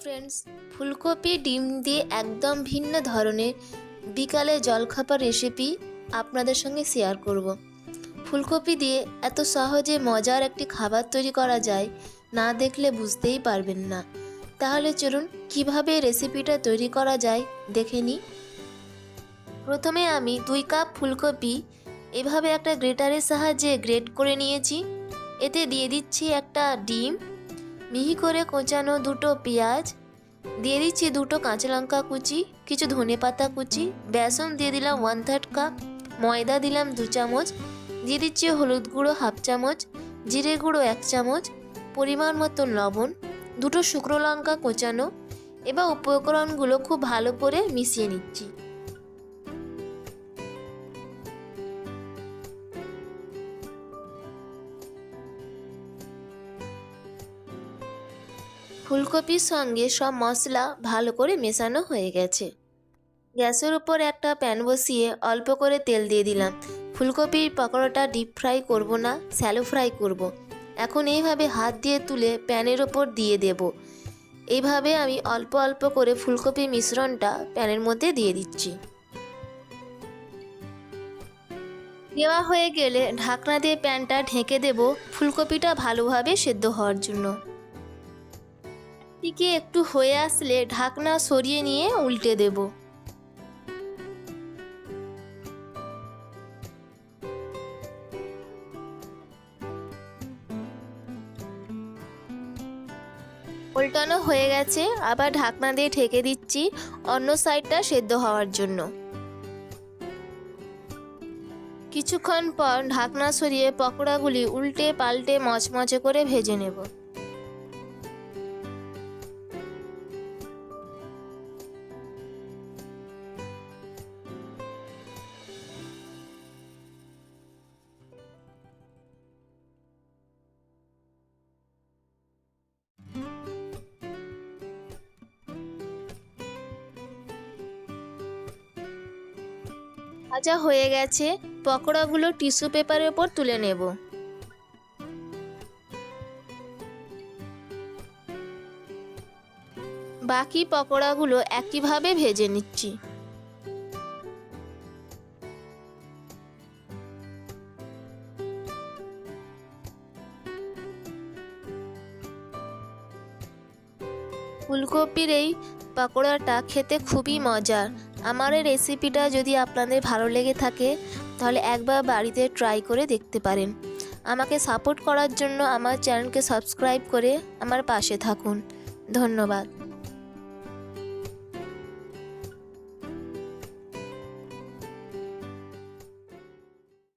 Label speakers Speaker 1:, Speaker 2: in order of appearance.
Speaker 1: Friends ফুলকপি, ডিম দিয়ে একদম ভিন্ন ধরনের বিকালে জলখাবার রেসিপি আপনাদের সঙ্গে শেয়ার করব। ফুলকপি দিয়ে এত সহজে মজার একটি খাবার তৈরি করা যায়, না দেখলে বুঝতেই পারবেন না। তাহলে চলুন, কীভাবে রেসিপিটা তৈরি করা যায় দেখে নিই। প্রথমে আমি দুই কাপ ফুলকপি, এভাবে একটা গ্রেটারের সাহায্যে গ্রেট করে নিয়েছি। এতে দিয়ে দিচ্ছি একটা ডিম মিহি করে কোচানো দুটো পেঁয়াজ, দিয়ে দিচ্ছি দুটো কাঁচা লঙ্কা কুচি, কিছু ধনে পাতা কুচি, বেসন দিয়ে দিলাম ওয়ান থার্ড কাপ ময়দা দিলাম দু চামচ, দিয়ে দিচ্ছি হলুদ গুঁড়ো হাফ চামচ, জিরে গুঁড়ো এক চামচ, পরিমাণ মতো লবণ, দুটো শুকনো লঙ্কা কোচানো, এবার উপকরণগুলো খুব ভালো করে মিশিয়ে নিচ্ছি। ফুলকপির সঙ্গে সব মশলা ভালো করে মেশানো হয়ে গেছে। গ্যাসের উপর একটা প্যান বসিয়ে অল্প করে তেল দিয়ে দিলাম। ফুলকপির পকোড়াটা ডিপ ফ্রাই করব না স্যালো ফ্রাই করব। এখন এইভাবে হাত দিয়ে তুলে প্যানের ওপর দিয়ে দেব। এইভাবে আমি অল্প অল্প করে ফুলকপির মিশ্রণটা প্যানের মধ্যে দিয়ে দিচ্ছি। দেওয়া হয়ে গেলে ঢাকনা দিয়ে প্যানটা ঢেকে দেব। ফুলকপিটা ভালোভাবে সেদ্ধ হওয়ার জন্য। দিকে একটু হয়ে আসলে ঢাকনা সরিয়ে নিয়ে উল্টে দেব। উল্টানো হয়ে গেছে, আবার ঢাকনা দিয়ে ঢেকে দিচ্ছি, অন্য সাইডটা সেদ্ধ হওয়ার জন্য। কিছুক্ষণ পর ঢাকনা সরিয়ে পকোড়াগুলি উল্টে পাল্টে মচমচে করে ভেজে নেব। ভাজা হয়ে গেছে, পকোড়াগুলো টিস্যু পেপারের ওপর তুলে নেব। বাকি পকোড়াগুলো একইভাবে ভেজে নিচ্ছি। ফুলকপির এই পকোড়াটা খেতে খুবই মজার। আমার এই রেসিপিটা যদি আপনাদের ভালো লেগে থাকে, তাহলে একবার বাড়িতে ট্রাই করে দেখতে পারেন। আমাকে সাপোর্ট করার জন্য আমার চ্যানেলকে সাবস্ক্রাইব করে আমার পাশে থাকুন। ধন্যবাদ।